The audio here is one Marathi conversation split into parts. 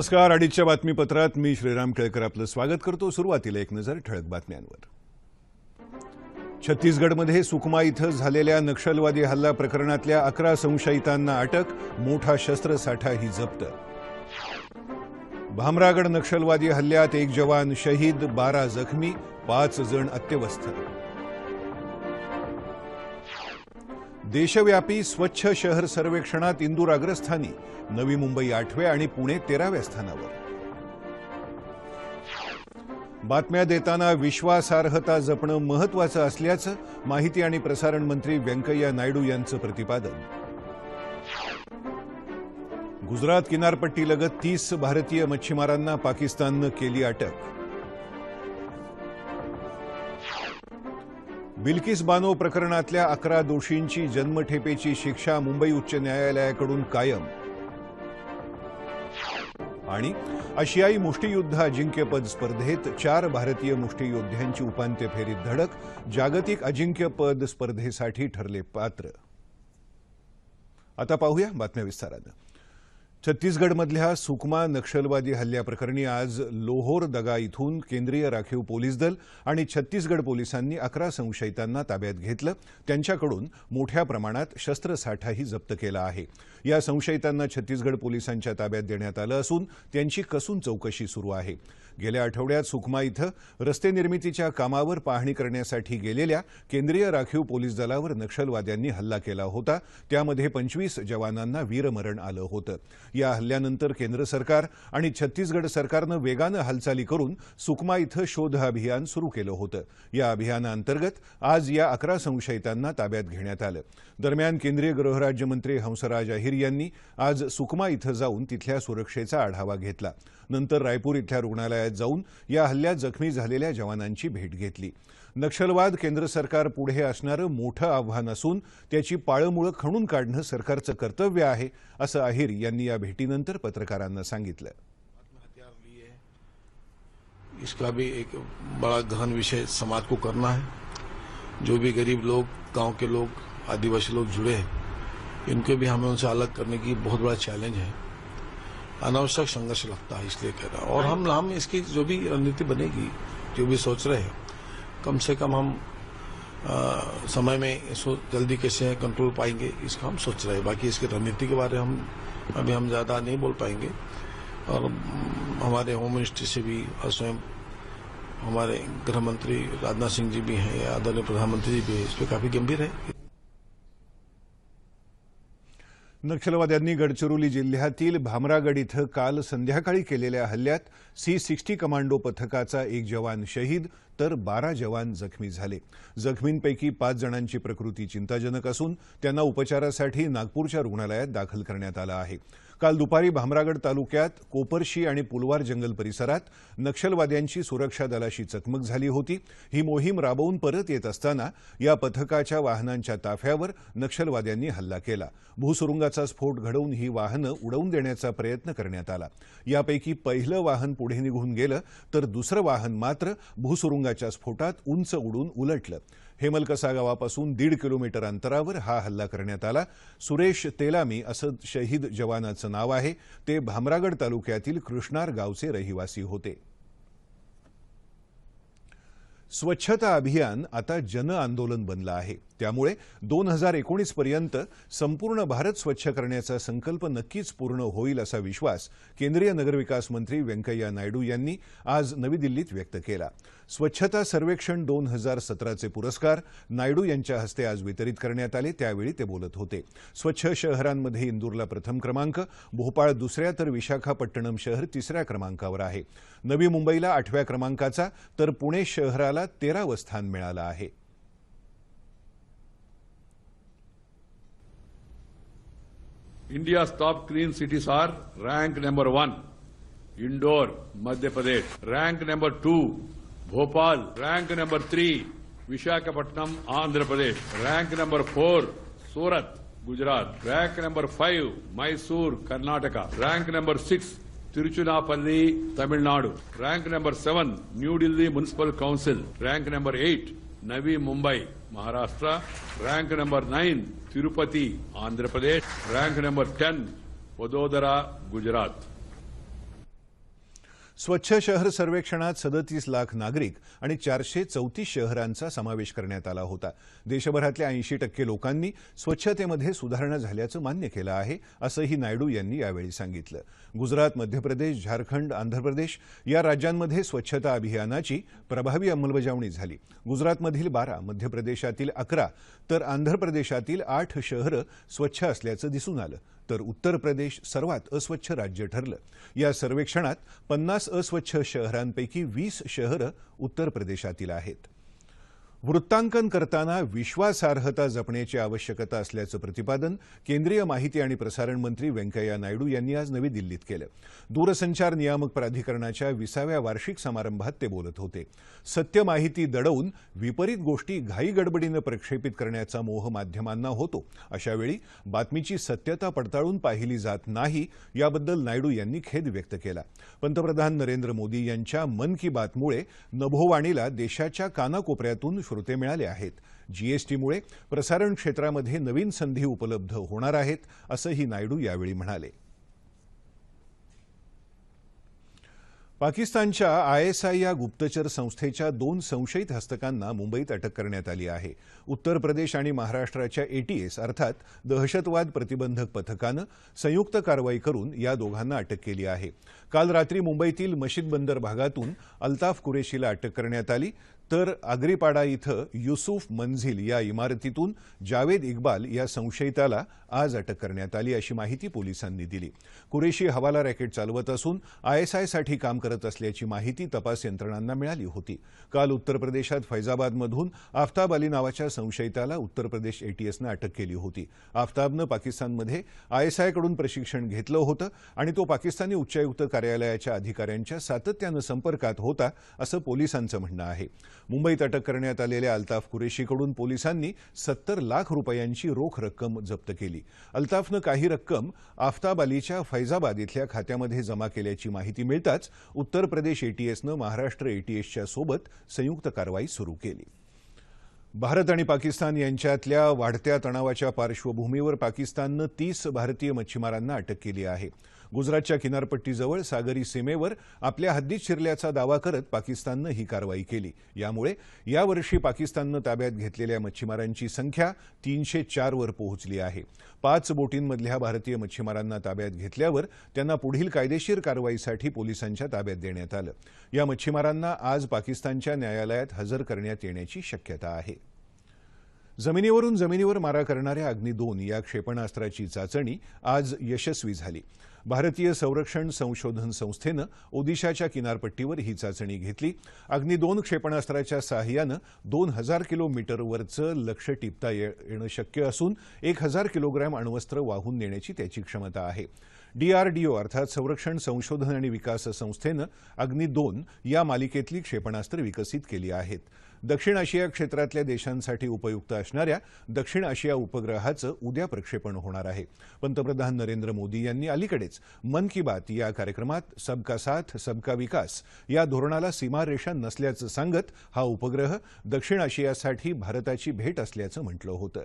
नमस्कार अडीचच्या बातमीपत्रात मी श्रीराम केळकर आपलं स्वागत करतो. सुरुवातीला एक नजर ठळक बातम्यांवर. छत्तीसगडमध्ये सुकमा इथं झालेल्या नक्षलवादी हल्ला प्रकरणातल्या अकरा संशयितांना अटक मोठा शस्त्रसाठाही जप्त. भामरागड नक्षलवादी हल्ल्यात एक जवान शहीद बारा जखमी पाच जण अत्यवस्थ. देशव्यापी स्वच्छ शहर सर्वेक्षणात इंदूर अग्रस्थानी नवी मुंबई आठव्या आणि पुणे तेराव्या स्थानावर. बातम्या देताना विश्वासार्हता जपणं महत्वाचं असल्याचं माहिती आणि प्रसारण मंत्री व्यंकय्या नायडू यांचं प्रतिपादन. गुजरात किनारपट्टीलगत तीस भारतीय मच्छीमारांना पाकिस्ताननं केली अटक. बिल्किस बानो प्रकरणातल्या अकरा दोषींची जन्मठेपेची शिक्षा मुंबई उच्च न्यायालयाकडून कायम. आणि आशियाई मुष्टियुद्ध अजिंक्यपद स्पर्धेत चार भारतीय मुष्टियोद्ध्यांची उपांत्य फेरीत धडक जागतिक अजिंक्यपद स्पर्धेसाठी ठरले पात्र. आता पाहूया बातम्या विस्तारानं. छत्तीसगडमधल्या सुकमा नक्षलवादी हल्ल्याप्रकरणी आज लोहोर दगा इथून केंद्रीय राखीव पोलीस दल आणि छत्तीसगड पोलिसांनी अकरा संशयितांना ताब्यात घेतलं. त्यांच्याकडून मोठ्या प्रमाणात शस्त्रसाठाही जप्त केला आहे. या संशयितांना छत्तीसगड पोलिसांच्या ताब्यात देण्यात आलं असून त्यांची कसून चौकशी सुरू आहे. गेल्या आठवड्यात सुकमा इथं रस्ते निर्मितीच्या कामावर पाहणी करण्यासाठी गेलेल्या केंद्रीय राखीव पोलीस दलावर नक्षलवाद्यांनी हल्ला केला होता. त्यामध्ये पंचवीस जवानांना वीरमरण आलं होतं. या हल्ल्यानंतर केंद्र सरकार आणि छत्तीसगड सरकारनं वेगानं हालचाली करून सुकमा इथं शोध अभियान सुरू केलं होतं. या अभियानाअंतर्गत आज या अकरा संशयितांना ताब्यात घेण्यात आलं. दरम्यान केंद्रीय गृहराज्यमंत्री हंसराज अहिर यांनी आज सुकमा इथं जाऊन तिथल्या सुरक्षेचा आढावा घेतला. नंतर रायपूर इथल्या रुग्णालयात जाऊन या हल्ल्यात जखमी झालेल्या जवानांची भेट घेतली. नक्षलवाद केंद्र सरकार पुढे असणारं मोठं आव्हान असून त्याची पाळंमुळं खणून कर्तव्य आहे, असं अहिर यांनी या भेटीनंतर पत्रकारांना सांगितलं. इसका भी एक बड़ा गहन विषय समाज को करना है। जो भी गरीब लोग, गाँव के लोग, आदिवासी लोग जुड़े हैं, इनको भी हमें उनसे अलग करने की बहुत बड़ा चैलेंज है। अनावश्यक संघर्ष लगता है, इसलिए कह रहा और हम हम इसकी जो भी रणनीति बनेगी, जो भी सोच रहे हैं कम से कम हम आ, समय में इसको जल्दी कैसे कंट्रोल पाएँगे इसका हम सोच रहे हैं। बाकी इसकी रणनीति के बारे में हम अभी हम ज़्यादा नहीं बोल पाएँगे। और हमारे होम मिनिस्ट्री से भी और स्वयं हमारे गृह मंत्री राजनाथ सिंह जी भी हैं या आदरणीय प्रधानमंत्री जी भी हैं इस पर काफ़ी गंभीर है। नक्षलवाद्यांनी गडचिरोली जिल्ह्यातील भामरागड इथं काल संध्याकाळी केलेल्या हल्ल्यात सी सिक्स्टी कमांडो पथकाचा एक जवान शहीद तर बारा जवान जखमी झाले. जखमींपैकी पाच जणांची प्रकृती चिंताजनक असून त्यांना उपचारासाठी नागपूरच्या रुग्णालयात दाखल करण्यात आलं आहे. काल दुपारी भामरागड तालुक्यात कोपरशी आणि पुलवार जंगल परिसरात नक्षलवाद्यांची सुरक्षा दलाशी चकमक झाली होती. ही मोहीम राबवून परत येत असताना या पथकाच्या वाहनांच्या ताफ्यावर नक्षलवाद्यांनी हल्ला केला. भूसुरुंगाचा स्फोट घडवून ही वाहनं उडवून देण्याचा प्रयत्न करण्यात आला. यापैकी पहिलं वाहन पुढे निघून गेलं तर दुसरं वाहन मात्र भूसुरुंगाच्या स्फोटात उंच उडून उलटलं. हेमलकसा गावापासून दीड किलोमीटर अंतरावर हा हल्ला करण्यात आला. सुरेश तेलामी असं शहीद जवानाचं नाव आहे. ते भामरागड तालुक्यातील कृष्णार गावचे रहिवासी होते. स्वच्छता अभियान आता जन आंदोलन बनलं आहे. त्यामुळे दोन हजार एकोणीस पर्यंत संपूर्ण भारत स्वच्छ करण्याचा संकल्प नक्कीच पूर्ण होईल असा विश्वास केंद्रीय नगरविकास मंत्री व्यंकय्या नायडू यांनी आज नवी दिल्लीत व्यक्त केला. स्वच्छता सर्वेक्षण दोन हजार सतराचे पुरस्कार नायडू यांच्या हस्ते आज वितरित करण्यात आले त्यावेळी ते बोलत होते. स्वच्छ शहरांमध्ये इंदूरला प्रथम क्रमांक भोपाळ दुसऱ्या तर विशाखापट्टणम शहर तिसऱ्या क्रमांकावर आहे. नवी मुंबईला आठव्या क्रमांकाचा तर पुणे शहराला तेरावं स्थान मिळालं आहे. India's top clean cities are rank number one Indore Madhya Pradesh rank number two Bhopal rank number three Visakhapatnam Andhra Pradesh rank number four Surat Gujarat rank number five Mysore Karnataka rank number six Tiruchirappalli Tamil Nadu rank number seven New Delhi municipal council rank number eight Navi Mumbai Maharashtra rank number nine Tirupati Andhra Pradesh rank number ten Vadodara Gujarat. स्वच्छ शहर सर्वेक्षणात सदतीस लाख नागरिक आणि चारशे चौतीस शहरांचा समावेश करण्यात आला होता. देशभरातल्या ऐंशी टक्के लोकांनी स्वच्छतेमध्ये सुधारणा झाल्याचं मान्य केलं आहे असंही नायडू यांनी यावेळी सांगितलं. गुजरात मध्य प्रदेश झारखंड आंध्र प्रदेश या राज्यांमध्ये स्वच्छता अभियानाची प्रभावी अंमलबजावणी झाली. गुजरातमधील बारा मध्य प्रदेशातील अकरा तर आंध्र प्रदेशातील आठ शहरं स्वच्छ असल्याचं दिसून आलं. तर उत्तर प्रदेश सर्वात अस्वच्छ राज्य ठरलं. या सर्वेक्षणात पन्नास अस्वच्छ शहरांपैकी वीस शहरं उत्तर प्रदेशातील आहेत. वृत्तांकन करताना विश्वासार्हता जपण्याची आवश्यकता असल्याचं प्रतिपादन केंद्रीय माहिती आणि प्रसारण मंत्री व्यंकय्या नायडू यांनी आज नवी दिल्लीत केलं. दूरसंचार नियामक प्राधिकरणाच्या विसाव्या वार्षिक समारंभात ते बोलत होते. सत्य माहिती दडवून विपरीत गोष्टी घाई गडबडीनं प्रक्षेपित करण्याचा मोह माध्यमांना होतो. अशावेळी बातमीची सत्यता पडताळून पाहिली जात नाही याबद्दल नायडू यांनी खेद व्यक्त केला. पंतप्रधान नरेंद्र मोदी यांच्या मन की बातमुळे नभोवाणीला देशाच्या कानाकोपऱ्यातून श्रोते मिळाले आहेत. जीएसटीमुळे प्रसारण क्षेत्रामध्ये नवीन संधी उपलब्ध होणार आहेत असंही नायडू यावेळी म्हणाले. पाकिस्तानच्या आयएसआय या गुप्तचर संस्थेच्या दोन संशयित हस्तकांना मुंबईत अटक करण्यात आली आहे. उत्तर प्रदेश आणि महाराष्ट्राच्या एटीएस अर्थात दहशतवाद प्रतिबंधक पथकानं संयुक्त कारवाई करून या दोघांना अटक केली आहे. काल रात्री मुंबईतील मशीद बंदर भागातून अल्ताफ कुरेशीला अटक करण्यात आली. तर आग्रीपाडा इथं युसुफ मंझिल या इमारतीतून जावेद इक्बाल या संशयिताला आज अटक करण्यात आली अशी माहिती पोलिसांनी दिली. कुरेशी हवाला रॅकेट चालवत असून आयएसआयसाठी काम करत असल्याची माहिती तपास यंत्रणांना मिळाली होती. काल उत्तर प्रदेशात फैजाबादमधून आफताब अली नावाच्या संशयिताला उत्तर प्रदेश एटीएसनं अटक केली होती. आफताबनं पाकिस्तानमध्ये आयएसआयकडून प्रशिक्षण घेतलं होतं आणि तो पाकिस्तानी उच्चायुक्त कार्यालयाच्या अधिकाऱ्यांच्या सातत्यानं संपर्कात होता असं पोलिसांचं म्हणणं आहे. मुंबईत अटक करण्यात आलेल्या अल्ताफ कुरेशीकडून पोलिसांनी सत्तर लाख रुपयांची रोख रक्कम जप्त केली. अल्ताफनं काही रक्कम आफताब अलीच्या फैजाबाद इथल्या खात्यामध्ये जमा केल्याची माहिती मिळताच उत्तर प्रदेश एटीएसनं महाराष्ट्र एटीएसच्या सोबत संयुक्त कारवाई सुरू केली. भारत आणि पाकिस्तान यांच्यातल्या वाढत्या तणावाच्या पार्श्वभूमीवर पाकिस्ताननं तीस भारतीय मच्छीमारांना अटक केली आहे. गुजरातच्या किनारपट्टीजवळ सागरी सीमेवर आपल्या हद्दीत शिरल्याचा दावा करत पाकिस्ताननं ही कारवाई केली. यामुळे यावर्षी पाकिस्ताननं ताब्यात घेतलेल्या मच्छीमारांची संख्या तीनशे चारवर पोहोचली आहे. पाच बोटींमधल्या भारतीय मच्छीमारांना ताब्यात घेतल्यावर त्यांना पुढील कायदेशीर कारवाईसाठी पोलिसांच्या ताब्यात देण्यात आलं. या मच्छीमारांना आज पाकिस्तानच्या न्यायालयात हजर करण्यात येण्याची शक्यता आहे. जमिनीवरून जमिनीवर मारा करणाऱ्या अग्नी दोन या क्षेपणास्त्राची चाचणी आज यशस्वी झाली. भारतीय संरक्षण संशोधन संस्थेनं ओदिशाच्या किनारपट्टीवर ही चाचणी घेतली. अग्नी दोन क्षेपणास्त्राच्या सहाय्यानं दोन हजार किलोमीटरवरचं लक्ष टिपता ये- येणं शक्य असून एक हजार किलोग्रॅम अण्वस्त्र वाहून नेण्याची त्याची क्षमता आहे. डीआरडीओ अर्थात संरक्षण संशोधन आणि विकास संस्थेनं अग्नी दोन या मालिकेतली क्षेपणास्त्र विकसित केली आहेत. दक्षिण आशिया क्षेत्रातल्या देशांसाठी उपयुक्त असणाऱ्या दक्षिण आशिया उपग्रहाचं उद्या प्रक्षेपण होणार आहे. पंतप्रधान नरेंद्र मोदी यांनी अलीकडेच मन की बात या कार्यक्रमात सबका साथ सबका विकास या धोरणाला सीमारेषा नसल्याचं सांगत हा उपग्रह दक्षिण आशियासाठी भारताची भेट असल्याचं म्हटलं होतं.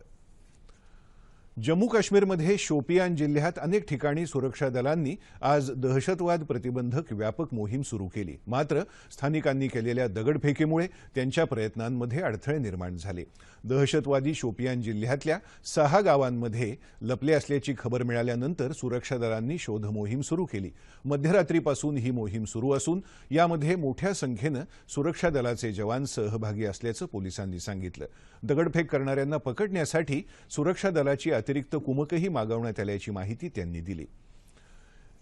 जम्मू काश्मीरमध्ये शोपियान जिल्ह्यात अनेक ठिकाणी सुरक्षा दलांनी आज दहशतवाद प्रतिबंधक व्यापक मोहीम सुरू केली. मात्र स्थानिकांनी केलेल्या दगडफेकीमुळे त्यांच्या प्रयत्नांमध्ये अडथळे निर्माण झाले. दहशतवादी शोपियान जिल्ह्यातल्या सहा गावांमध्ये लपले असल्याची खबर मिळाल्यानंतर सुरक्षा दलांनी शोध मोहीम सुरू केली. मध्यरात्रीपासून ही मोहीम सुरू असून यामध्ये मोठ्या संख्येनं सुरक्षा दलाचे जवान सहभागी असल्याचं पोलिसांनी सांगितलं. दगडफेक करणाऱ्यांना पकडण्यासाठी सुरक्षा दलाची अतिरिक्त कुमकही मागवण्यात आल्याची माहिती त्यांनी दिली.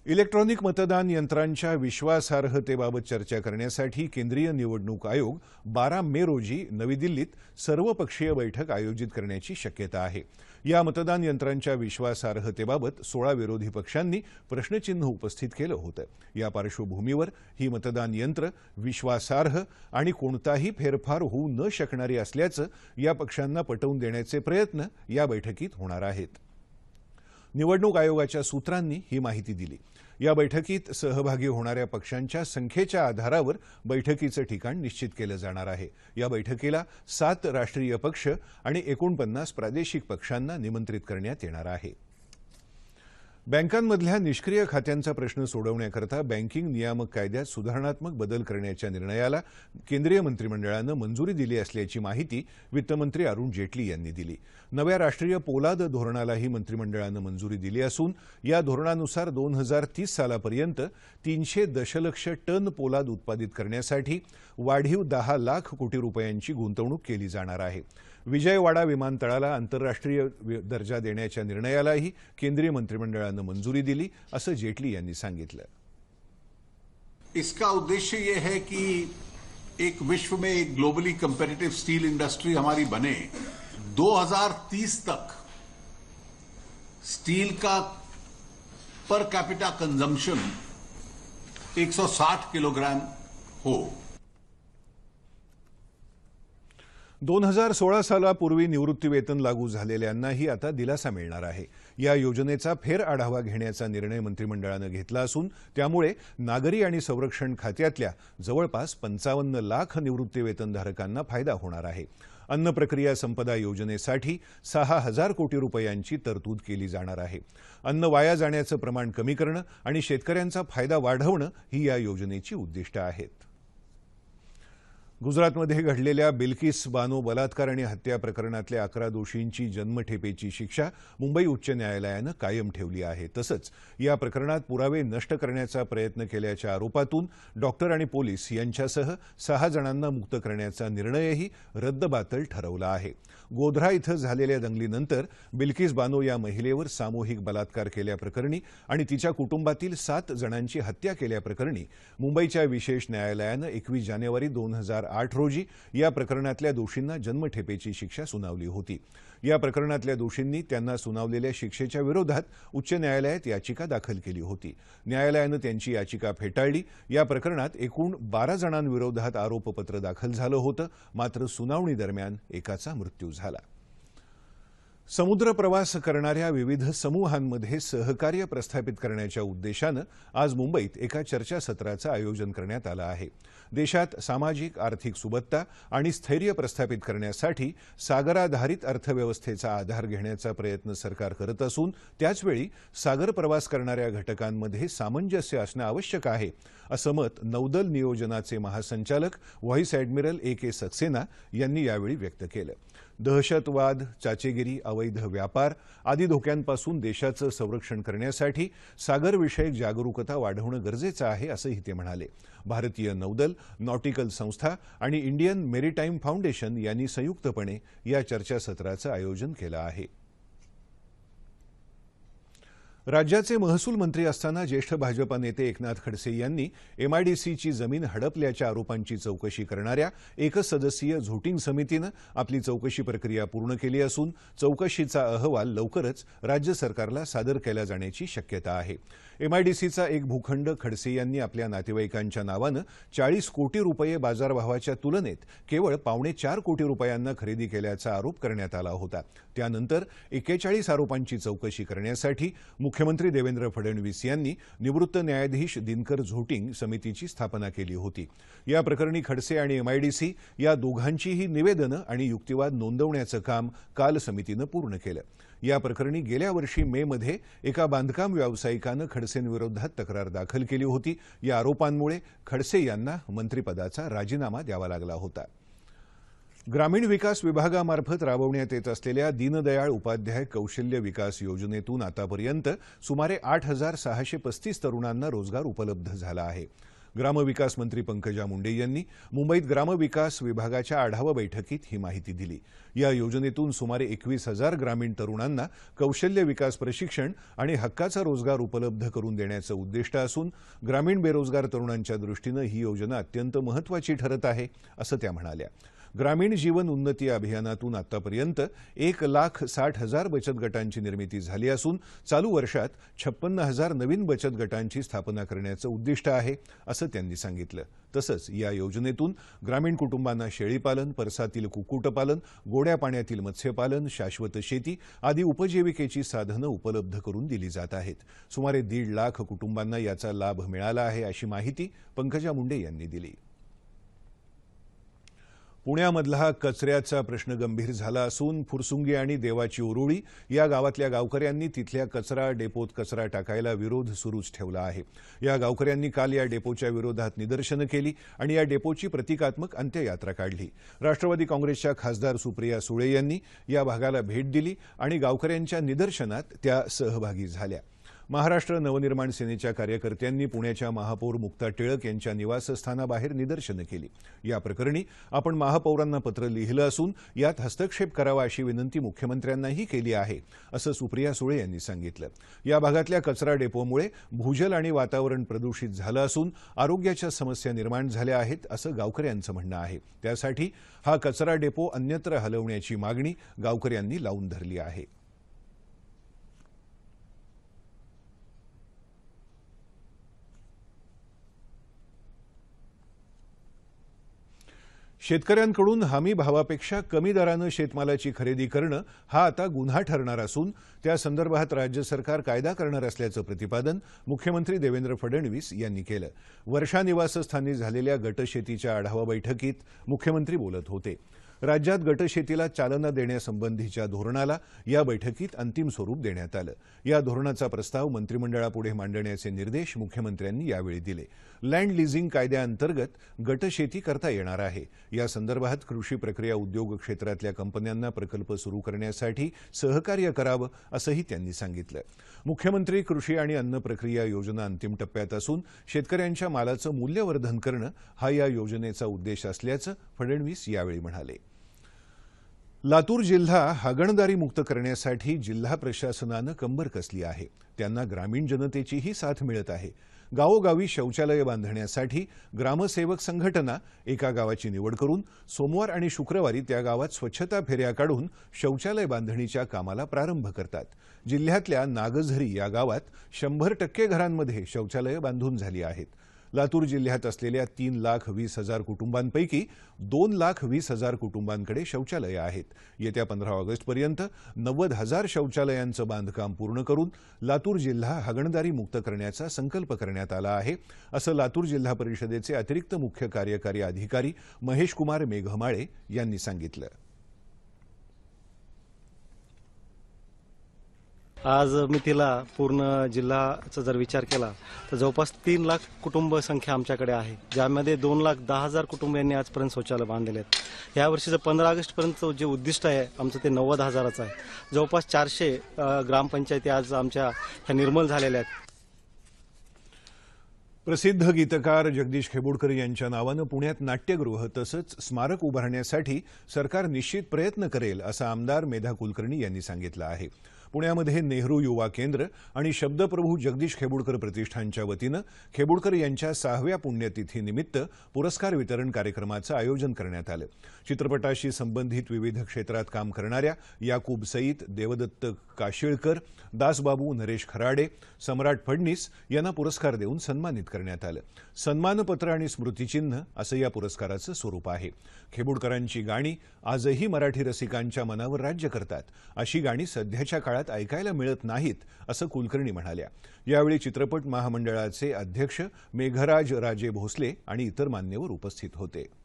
इलेक्ट्रॉनिक मतदान यंत्रांच्या विश्वासार्हतेबाबत चर्चा करण्यासाठी केंद्रीय निवडणूक आयोग बारा मे रोजी नवी दिल्लीत सर्वपक्षीय बैठक आयोजित करण्याची शक्यता आहे. या मतदान यंत्रांच्या विश्वासार्हतेबाबत सोळा विरोधी पक्षांनी प्रश्नचिन्ह उपस्थित केलं होतं. या पार्श्वभूमीवर ही मतदान यंत्र विश्वासार्ह आणि कोणताही फेरफार होऊ न शकणारी असल्याचं या पक्षांना पटवून देण्याचे प्रयत्न या बैठकीत होणार आहेत. निवडणूक आयोगाच्या सूत्रांनी ही माहिती दिली. या बैठकीत सहभागी होणाऱ्या पक्षांच्या संख्येच्या आधारावर बैठकीचं ठिकाण निश्चित केलं जाणार आहे. या बैठकीला सात राष्ट्रीय पक्ष आणि एकोणपन्नास प्रादेशिक पक्षांना निमंत्रित करण्यात येणार आहे. बँकांमधल्या निष्क्रिय खात्यांचा प्रश्न सोडवण्याकरता बँकिंग नियामक कायद्यात सुधारणात्मक बदल करण्याच्या निर्णयाला केंद्रीय मंत्रिमंडळानं मंजुरी दिली असल्याची माहिती वित्तमंत्री अरुण जेटली यांनी दिली. नव्या राष्ट्रीय पोलाद धोरणालाही मंत्रिमंडळानं मंजुरी दिली असून या धोरणानुसार दोन हजार तीस सालापर्यंत तीनशे दशलक्ष टन पोलाद उत्पादित करण्यासाठी वाढीव दहा लाख कोटी रुपयांची गुंतवणूक केली जाणार आहे. विजयवाडा विमानतळाला आंतरराष्ट्रीय दर्जा देण्याच्या निर्णयालाही केंद्रीय मंत्रिमंडळानं मंजुरी दिली असं जेटली यांनी सांगितलं. इसका उद्देश्य ये है कि एक विश्व में एक ग्लोबली कंपेरेटिव स्टील इंडस्ट्री हमारी बने। 2030 तक स्टील का पर कैपिटा कंजम्पशन 160 किलोग्राम हो। दोन हजार सोळा सालापूर्वी निवृत्तीवेतन लागू झालेल्यांनाही आता दिलासा मिळणार आहे. या योजनेचा फेर आढावा घेण्याचा निर्णय मंत्रिमंडळानं घेतला असून त्यामुळे नागरी आणि संरक्षण खात्यातल्या जवळपास पंचावन्न लाख निवृत्तीवेतनधारकांना फायदा होणार आहे. अन्न प्रक्रिया संपदा योजनेसाठी सहा हजार कोटी रुपयांची तरतूद केली जाणार आहे. अन्न वाया जाण्याचं प्रमाण कमी करणं आणि शेतकऱ्यांचा फायदा वाढवणं ही या योजनेची उद्दिष्ट आहेत. गुजरातमध्ये घडलेल्या बिल्किस बानो बलात्कार आणि हत्या प्रकरणातल्या अकरा दोषींची जन्मठेपेची शिक्षा मुंबई उच्च न्यायालयानं कायम ठेवली आहे. तसंच या प्रकरणात पुरावे नष्ट करण्याचा प्रयत्न केल्याच्या आरोपातून डॉक्टर आणि पोलीस यांच्यासह सहा जणांना मुक्त करण्याचा निर्णयही रद्दबातल ठरवला आहे. गोध्रा इथं झालेल्या दंगलीनंतर बिल्किस बानो या महिलेवर सामूहिक बलात्कार केल्याप्रकरणी आणि तिच्या कुटुंबातील सात जणांची हत्या केल्याप्रकरणी मुंबईच्या विशेष न्यायालयानं एकवीस जानेवारी दोन हजार आठ रोजी या प्रकरणातल्या दोषींना जन्मठेपेची शिक्षा सुनावली होती. या प्रकरणातल्या दोषींनी त्यांना सुनावलेल्या शिक्षेच्या विरोधात उच्च न्यायालयात याचिका दाखल केली होती. न्यायालयानं त्यांची याचिका फेटाळली. या प्रकरणात एकूण बारा जणांविरोधात आरोपपत्र दाखल झालं होतं. मात्र सुनावणी दरम्यान एकाचा मृत्यू झाला. समुद्र प्रवास करणाऱ्या विविध समूहांमध्ये सहकार्य प्रस्थापित करण्याच्या उद्देशानं आज मुंबईत एका चर्चासत्राचं आयोजन करण्यात आलं आहे. देशात सामाजिक आर्थिक सुबत्ता आणि स्थैर्य प्रस्थापित करण्यासाठी सागराधारित अर्थव्यवस्थेचा आधार घेण्याचा प्रयत्न सरकार करत असून त्याचवेळी सागर प्रवास करणाऱ्या घटकांमध्ये सामंजस्य असणं आवश्यक आहे असं मत नौदल नियोजनाचे महासंचालक vice admiral A K Saxena यांनी यावेळी व्यक्त केलं. दहशतवाद चाचेगिरी अवैध व्यापार आदी धोक्यांपासून देशाचं संरक्षण करण्यासाठी सागरविषयक जागरूकता वाढवणं गरजेचं आहे असंही ते म्हणाले. भारतीय नौदल नॉटिकल संस्था आणि इंडियन मेरीटाईम फाउंडेशन यांनी संयुक्तपणे या चर्चासत्राचं आयोजन केलं आहे. राज्याचे महसूल मंत्री असताना ज्येष्ठ भाजपा नेते एकनाथ खडसे यांनी एमआयडीसीची जमीन हडपल्याच्या आरोपांची चौकशी करणाऱ्या एकसदस्यीय झोटिंग समितीनं आपली चौकशी प्रक्रिया पूर्ण केली असून चौकशीचा अहवाल लवकरच राज्य सरकारला सादर केला जाण्याची शक्यता आहे. एमआयडीसीचा एक भूखंड खडसे यांनी आपल्या नातेवाईकांच्या नावानं चाळीस कोटी रुपये बाजारभावाच्या तुलनेत केवळ पावणे चार कोटी रुपयांना खरेदी केल्याचा आरोप करण्यात आला होता. त्यानंतर एक्केचाळीस आरोपांची चौकशी करण्यासाठी मुख्यमंत्री देवेंद्र फडणवीस यांनी निवृत्त न्यायाधीश दिनकर झोटिंग समितीची स्थापना केली होती. या प्रकरणी खडसे आणि एमआयडीसी या दोघांचीही निवेदनं आणि युक्तिवाद नोंदवण्याचं काम काल समितीनं पूर्ण केलं. या प्रकरणी गेल्या वर्षी मे मध्ये एका बांधकाम व्यावसायिकानं खडसेंविरोधात तक्रार दाखल केली होती. या आरोपांमुळे खडसे यांना मंत्रिपदाचा राजीनामा द्यावा लागला होता. ग्रामीण विकास विभागामार्फत राबवण्यात येत असलेल्या दीनदयाळ उपाध्याय कौशल्य विकास योजनेतून आतापर्यंत सुमारे आठ हजार सहाशे पस्तीस तरुणांना रोजगार उपलब्ध झाला आहे. ग्रामविकास मंत्री पंकजा मुंडे यांनी मुंबईत ग्रामविकास विभागाच्या आढावा बैठकीत ही माहिती दिली. या योजनेतून सुमारे एकवीस हजार ग्रामीण तरुणांना कौशल्य विकास प्रशिक्षण आणि हक्काचा रोजगार उपलब्ध करून देण्याचं उद्दिष्ट असून ग्रामीण बेरोजगार तरुणांच्या दृष्टीनं ही योजना अत्यंत महत्वाची ठरत आहे असं त्या म्हणाल्या. ग्रामीण जीवन उन्नती अभियानातून आतापर्यंत एक लाख साठ हजार बचत गटांची निर्मिती झाली असून चालू वर्षात छप्पन्न हजार नवीन बचत गटांची स्थापना करण्याचं उद्दिष्ट आहे असं त्यांनी सांगितलं. तसंच या योजनेतून ग्रामीण कुटुंबांना शेळीपालन परसातील कुक्कुटपालन गोड्या पाण्यातील मत्स्यपालन शाश्वत शेती आदी उपजीविकेची साधनं उपलब्ध करून दिली जात आहेत. सुमारे दीड लाख कुटुंबांना याचा लाभ मिळाला आहे अशी माहिती पंकजा मुंडे यांनी दिली. पुण्यामधला कचऱ्याचा प्रश्न गंभीर झाला असून फुरसुंगी आणि देवाची उरुळी या गावातल्या गावकऱ्यांनी तिथल्या कचरा डेपोत कचरा टाकायला विरोध सुरूच ठेवला आहे. या गावकऱ्यांनी काल या डेपोच्या विरोधात निदर्शनं केली आणि या डेपोची प्रतिकात्मक अंत्ययात्रा काढली. राष्ट्रवादी काँग्रेसच्या खासदार सुप्रिया सुळे यांनी या भागाला भेट दिली आणि गावकऱ्यांच्या निदर्शनात त्या सहभागी झाल्या. महाराष्ट्र नवनिर्माण सेनेच्या कार्यकर्त्यांनी पुण्याच्या महापौर मुक्ता टिळक यांच्या निवासस्थानाबाहेर निदर्शनं केली. या प्रकरणी आपण महापौरांना पत्र लिहिलं असून यात हस्तक्षेप करावा अशी विनंती मुख्यमंत्र्यांनाही केली आहे असं सुप्रिया सुळे यांनी सांगितलं. या भागातल्या कचरा डेपोमुळे भूजल आणि वातावरण प्रदूषित झालं असून आरोग्याच्या समस्या निर्माण झाल्या आहेत असं गावकऱ्यांचं म्हणणं आहे. त्यासाठी हा कचरा डेपो अन्यत्र हलवण्याची मागणी गावकऱ्यांनी लावून धरली आहे. शेतकऱ्यांकडून हमी भावापेक्षा कमी दरानं शेतमालाची खरेदी करणं हा आता गुन्हा ठरणार असून त्या संदर्भात राज्य सरकार कायदा करणार असल्याचं प्रतिपादन मुख्यमंत्री देवेंद्र फडणवीस यांनी केलं. वर्षा निवासस्थानी झालेल्या गटशेतीच्या आढावा बैठकीत मुख्यमंत्री बोलत होते. राज्यात गटशेतीला चालना देण्यासंबंधीच्या धोरणाला या बैठकीत अंतिम स्वरूप देण्यात आलं. या धोरणाचा प्रस्ताव मंत्रिमंडळापुढे मांडण्याचे निर्देश मुख्यमंत्र्यांनी यावेळी दिले. लँड लिझिंग कायद्याअंतर्गत गटशेती करता येणार आहे. या संदर्भात कृषी प्रक्रिया उद्योग क्षेत्रातल्या कंपन्यांना प्रकल्प सुरू करण्यासाठी सहकार्य करावं असंही त्यांनी सांगितलं. मुख्यमंत्री कृषी आणि अन्न प्रक्रिया योजना अंतिम टप्प्यात असून शेतकऱ्यांच्या मालाचं मूल्यवर्धन करणं हा या योजनेचा उद्देश असल्याचं फडणवीस यावेळी म्हणाले. लातूर जिल्हा हागणदारी मुक्त करण्यासाठी जिल्हा प्रशासनानं कंबर कसली आहे? त्यांना ग्रामीण जनतेचीही साथ मिळत आहे. गावोगावी शौचालय बांधण्यासाठी ग्रामसेवक संघटना एका गावाची निवड करून सोमवार आणि शुक्रवारी त्या गावात स्वच्छता फेऱ्या काढून शौचालय बांधणीच्या कामाला प्रारंभ करतात. जिल्ह्यातल्या नागझरी या गावात शंभर टक्के घरांमध्ये शौचालयं बांधून झाली आहेत. लातूर जिल्ह्यात असलेल्या तीन लाख वीस हजार कुटुंबांपैकी दोन लाख वीस हजार कुटुंबांकडे शौचालयं आहेत. येत्या पंधरा ऑगस्टपर्यंत नव्वद हजार शौचालयांचं बांधकाम पूर्ण करून लातूर जिल्हा हागणदारी मुक्त करण्याचा संकल्प करण्यात आला आहे. असं लातूर जिल्हा परिषदेचे अतिरिक्त मुख्य कार्यकारी अधिकारी महेशकुमार मेघमाळे यांनी सांगितलं. आज मितीला पूर्ण जिल्हाचा जर विचार केला तर जवळपास तीन लाख कुटुंब संख्या आमच्याकडे आहे ज्यामध्ये दोन लाख दहा हजार कुटुंबियांनी आजपर्यंत शौचालय बांधलेले आहेत. यावर्षीचं पंधरा ऑगस्टपर्यंत जे उद्दिष्ट आहे आमचं ते नव्वद हजाराचं आहे. जवळपास चारशे ग्रामपंचायती आज आमच्या ह्या निर्मल झालेल्या आहेत. प्रसिद्ध गीतकार जगदीश खेबुडकर यांच्या नावानं पुण्यात नाट्यगृह तसंच स्मारक उभारण्यासाठी सरकार निश्चित प्रयत्न करेल असं आमदार मेधा कुलकर्णी यांनी सांगितलं आहे. पुण्यामध्ये नेहरू युवा केंद्र आणि शब्दप्रभू जगदीश खेबुडकर प्रतिष्ठानच्या वतीनं खेबुडकर यांच्या सहाव्या पुण्यतिथीनिमित्त पुरस्कार वितरण कार्यक्रमाचं आयोजन करण्यात आलं. चित्रपटाशी संबंधित विविध क्षेत्रात काम करणाऱ्या याकूब सईद देवदत्त काशिळकर दासबाबू नरेश खराडे सम्राट फडणीस यांना पुरस्कार देऊन सन्मानित करण्यात आलं. सन्मानपत्र आणि स्मृतिचिन्ह असं या पुरस्काराचं स्वरूप आहे. खेबुडकरांची गाणी आजही मराठी रसिकांच्या मनावर राज्य करतात. अशी गाणी सध्याच्या काळात ऐकायला मिळत नाहीत असं कुलकर्णी म्हणाल्या. यावेळी चित्रपट महामंडळाचे अध्यक्ष मेघराज राजे भोसले आणि इतर मान्यवर उपस्थित होते.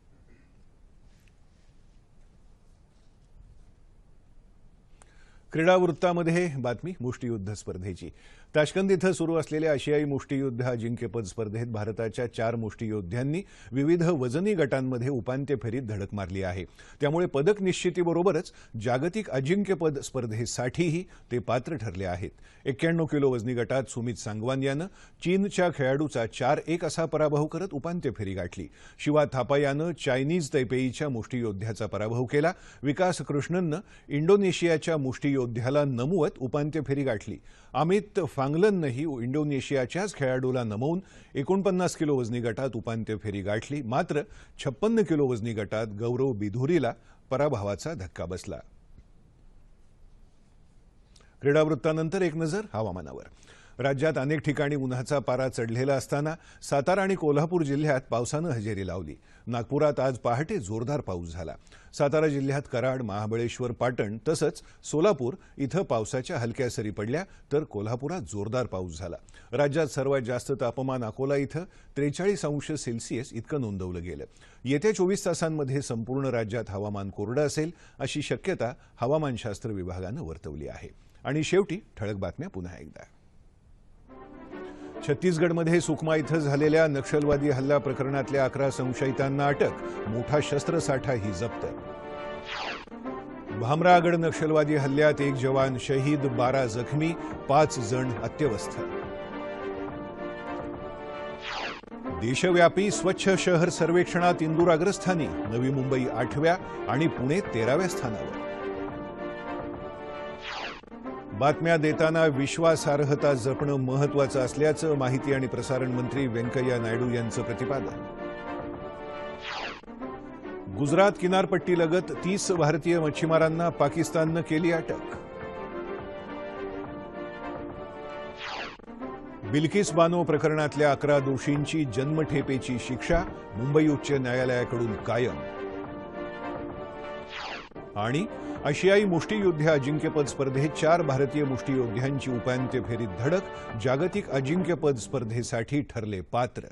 क्रीडा वृत्तामध्ये बातमी मुष्टियुद्ध स्पर्धेची. ताशकंद इथं सुरू असलेल्या आशियाई मुष्टीयुद्ध अजिंक्यपद स्पर्धेत भारताच्या चार मुष्टियोद्ध्यांनी विविध वजनी गटांमध्ये उपांत्य फेरीत धडक मारली आहे. त्यामुळे पदक निश्चितीबरोबरच जागतिक अजिंक्यपद स्पर्धेसाठीही ते पात्र ठरले आहेत. एक्क्याण्णव किलो वजनी गटात सुमित सांगवान यानं चीनच्या खेळाडूचा चार एक असा पराभव करत उपांत्य फेरी गाठली. शिवा थापा यानं चायनीज तैपेईच्या मुष्टियोद्ध्याचा पराभव केला. विकास कृष्णननं इंडोनेशियाच्या मुष्टियोद्ध्याला नमवत उपांत्य फेरी गाठली. अमित फांगलननंही इंडोनेशियाच्याच खेळाडूला नमवून एकोणपन्नास किलो वजनी गटात उपांत्य फेरी गाठली. मात्र छप्पन्न किलो वजनी गटात गौरव बिधुरीला पराभवाचा धक्का बसला. क्रीडावृत्तानंतर एक नजर हवामानावर. राज्यात अनेक ठिकाणी उन्हाचा पारा चढलेला असताना सातारा आणि कोल्हापूर जिल्ह्यात पावसानं हजेरी लावली. नागपुरात आज पहाटे जोरदार पाऊस झाला. सातारा जिल्ह्यात कराड महाबळेश्वर पाटण तसंच सोलापूर इथं पावसाच्या हलक्या सरी पडल्या तर कोल्हापुरात जोरदार पाऊस झाला. राज्यात सर्वात जास्त तापमान अकोला इथं त्रेचाळीस अंश सेल्सिअस इतकं नोंदवलं गेलं. येत्या चोवीस तासांमध्ये संपूर्ण राज्यात हवामान कोरडं असेल अशी शक्यता हवामानशास्त्र विभागानं वर्तवली आहे. आणि शेवटी ठळक बातम्या पुन्हा एकदा. छत्तीसगडमध्ये सुकमा इथं झालेल्या नक्षलवादी हल्ला प्रकरणातल्या अकरा संशयितांना अटक मोठा शस्त्रसाठाही जप्त. भामरागड नक्षलवादी हल्ल्यात एक जवान शहीद बारा जखमी पाच जण अत्यवस्थ. देशव्यापी स्वच्छ शहर सर्वेक्षणात इंदूर अग्रस्थानी नवी मुंबई आठव्या आणि पुणे तेराव्या स्थानावर. बातम्या देताना विश्वासार्हता जपणं महत्वाचं असल्याचं माहिती आणि प्रसारण मंत्री व्यंकय्या नायडू यांचं प्रतिपादन. गुजरात किनारपट्टीलगत तीस भारतीय मच्छीमारांना पाकिस्ताननं केली अटक. बिल्किस बानो प्रकरणातल्या अकरा दोषींची जन्मठेपेची शिक्षा मुंबई उच्च न्यायालयाकडून कायम. आणि आशियाई मुष्टीयुद्ध अजिंक्यपद स्पर्धेत चार भारतीय मुष्टीयोद्ध्यांची उपांत्य फेरीत धडक जागतिक अजिंक्यपद स्पर्धेसाठी ठरले पात्र.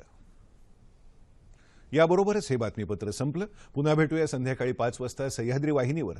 याबरोबरच हे बातमीपत्र संपलं. पुन्हा भेटूया संध्याकाळी पाच वाजता सह्याद्री वाहिनीवर.